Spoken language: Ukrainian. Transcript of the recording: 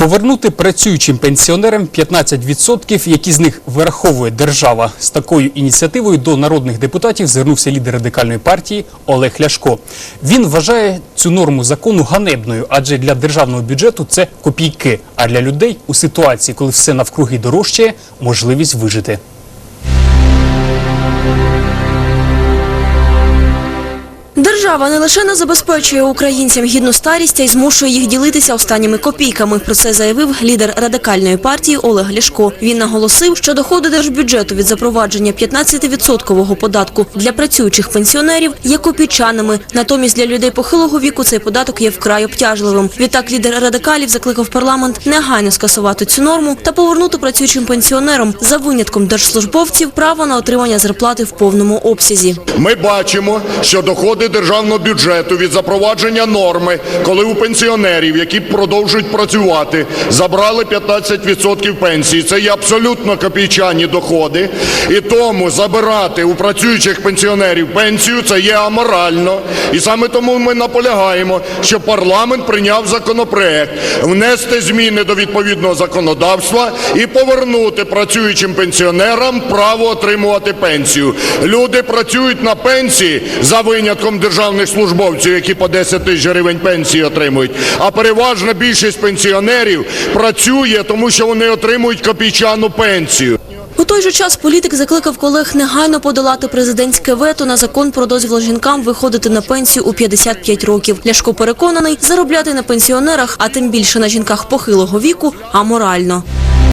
Повернути працюючим пенсіонерам 15%, які з них вираховує держава. З такою ініціативою до народних депутатів звернувся лідер радикальної партії Олег Ляшко. Він вважає цю норму закону ганебною, адже для державного бюджету це копійки. А для людей у ситуації, коли все навкруги дорожчає, можливість вижити. Держава не лише не забезпечує українцям гідну старість, а й змушує їх ділитися останніми копійками. Про це заявив лідер радикальної партії Олег Ляшко. Він наголосив, що доходи держбюджету від запровадження 15-відсоткового податку для працюючих пенсіонерів є копійчаними. Натомість для людей похилого віку цей податок є вкрай обтяжливим. Відтак лідер радикалів закликав парламент негайно скасувати цю норму та повернути працюючим пенсіонерам за винятком держслужбовців право на отримання зарплати в повному обсязі. Ми бачимо, що доходи державного бюджету від запровадження норми, коли у пенсіонерів, які продовжують працювати, забрали 15% пенсії. Це є абсолютно копійчані доходи. І тому забирати у працюючих пенсіонерів пенсію це є аморально. І саме тому ми наполягаємо, що парламент прийняв законопроект внести зміни до відповідного законодавства і повернути працюючим пенсіонерам право отримувати пенсію. Люди працюють на пенсії за винятком державних службовців, які по 10 тисяч гривень пенсії отримують. А переважна більшість пенсіонерів працює, тому що вони отримують копійчану пенсію. У той же час політик закликав колег негайно подолати президентське вето на закон про дозвіл жінкам виходити на пенсію у 55 років. Ляшко переконаний, заробляти на пенсіонерах, а тим більше на жінках похилого віку, аморально.